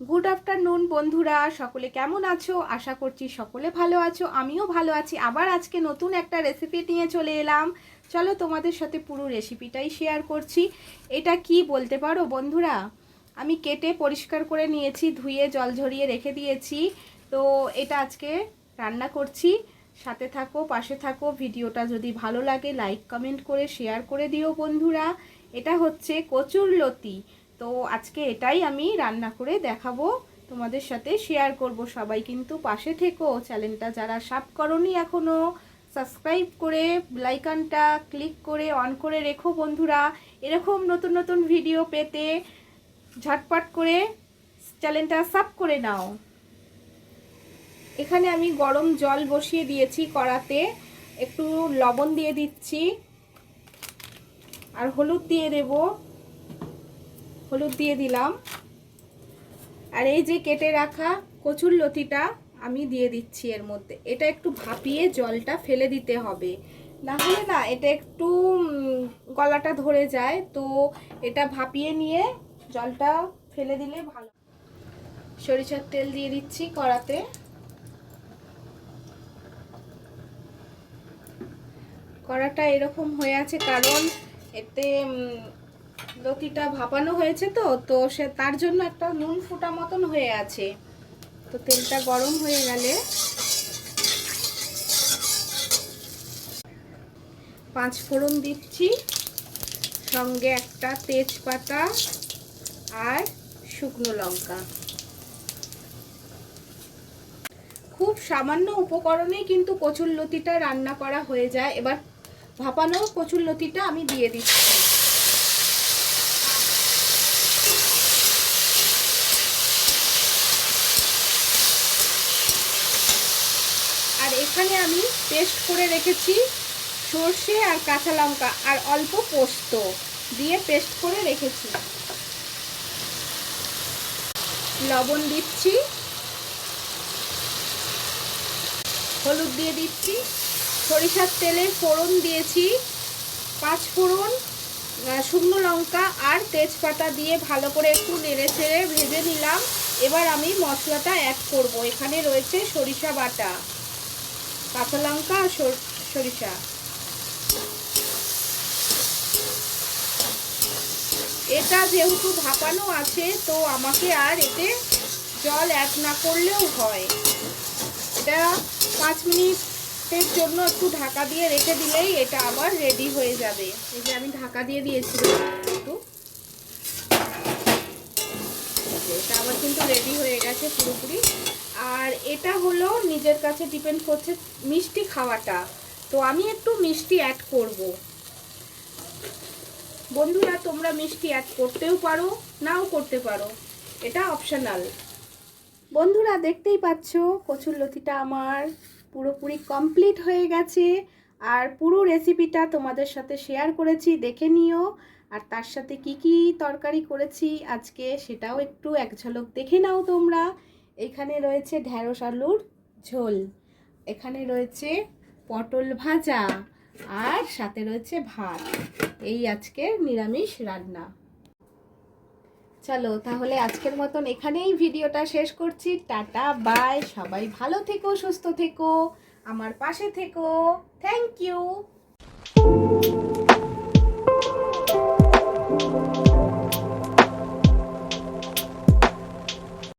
Good afternoon বন্ধুরা। সকলে কেমন আছো? আশা করছি সকলে ভালো আছো। আমিও ভালো আছি। আবার আজকে নতুন একটা রেসিপি নিয়ে চলে এলাম। চলো তোমাদের সাথে পুরো রেসিপিটাই শেয়ার করছি। এটা কি বলতে পারো, বন্ধুরা? আমি কেটে পরিষ্কার করে নিয়েছি, ধুয়ে, জল ঝরিয়ে রেখে দিয়েছি। তো এটা আজকে রান্না করছি। সাথে থাকো, পাশে থাকো। ভিডিওটা যদি ভালো লাগে লাইক কমেন্ট করে শেয়ার করে দিও, বন্ধুরা। এটা হচ্ছে কচুর লতি। তো আজকে এটাই আমি রান্না করে দেখাবো। তোমাদের সাথে শেয়ার করব সবাই। কিন্তু পাশে থেকো চ্যানেলটা যারা সাব করনি এখনও সাবস্ক্রাইব করে লাইকানটা ক্লিক করে অন করে রেখো বন্ধুরা। এরকম নতুন নতুন ভিডিও পেতে ঝটপট করে চ্যানেলটা সাব করে নাও। এখানে আমি গরম জল বসিয়ে দিয়েছি কড়াতে। একটু লবণ দিয়ে দিচ্ছি। আর হলুদ দিয়ে দেব। হলুদ দিয়ে দিলাম। আর এই যে কেটে রাখা কচুর লতিটা আমি দিয়ে দিচ্ছি এর মধ্যে। এটা একটু ভাপিয়ে জলটা ফেলে দিতে হবে। না হলে না, এটা একটু গলাটা ধরে যায়। তো এটা ভাপিয়ে নিয়ে জলটা ফেলে দিলে ভালো। সরিষার তেল দিয়ে দিচ্ছি কড়াতে। কড়াটা এরকম হয়ে আছে কারণ এতে লতিটা ভাপানো হয়েছে তো তো সে তার জন্য একটা নুন ফুটা মতন হয়ে আছে। তো তেলটা গরম হয়ে গেলে পাঁচ ফোড়ন দিচ্ছি, সঙ্গে একটা তেজপাতা আর শুকনো লঙ্কা। খুব সামান্য উপকরণেই কিন্তু কচুর লতিটা রান্না করা হয়ে যায়। এবার ভাপানো কচুর লতিটা আমি দিয়ে দিচ্ছি আর এখানে আমি পেস্ট করে রেখেছি সর্ষে আর কাঁচা লঙ্কা আর অল্প পোস্ত দিয়ে পেস্ট করে রেখেছি। লবণ দিচ্ছি। হলুদ দিয়ে দিচ্ছি। সরিষার তেলে ফোড়ন দিয়েছি। পাঁচ ফোড়ন শুকনো লঙ্কা আর তেজপাতা দিয়ে ভালো করে একটু নেড়ে চেড়ে ভেজে নিলাম। এবার আমি মশলাটা অ্যাড করব। এখানে রয়েছে সরিষা বাটা। কাঁচা লঙ্কা আর সর- সরিষা। এটা যেহেতু ভাপানো আছে, তো আমাকে আর এতে জল অ্যাড না করলেও হয়। এটা পাঁচ মিনিটের জন্য একটু ঢাকা দিয়ে রেখে দিলেই এটা আবার রেডি হয়ে যাবে। এই যে আমি ঢাকা দিয়ে দিয়েছিলাম একটু। এটা আবার কিন্তু রেডি হয়ে গেছে পুরোপুরি। আর এটা হলো নিজের কাছে ডিপেন্ড করছে মিষ্টি খাওয়াটা। তো আমি একটু মিষ্টি অ্যাড করব। বন্ধুরা, তোমরা মিষ্টি অ্যাড করতেও পারো, নাও করতে পারো। এটা অপশনাল বন্ধুরা, দেখতেই পাচ্ছ, কচুর লতিটা আমার পুরোপুরি কমপ্লিট হয়ে গেছে। আর পুরো রেসিপিটা তোমাদের সাথে শেয়ার করেছি, দেখে নিও। আর তার সাথে কি কি তরকারি করেছি আজকে, সেটাও একটু এক ঝলক দেখে নাও তোমরা। এখানে রয়েছে ঢ্যাঁড়স আলুর ঝোল, এখানে রয়েছে পটল ভাজা আর সাথে রয়েছে ভাত। এই আজকের নিরামিষ রান্না। চলো তাহলে আজকের মতন এখানেই ভিডিওটা শেষ করছি। Tata, bye. সবাই ভালো থেকো, সুস্থ থেকো। আমার পাশে থেকো। Thank you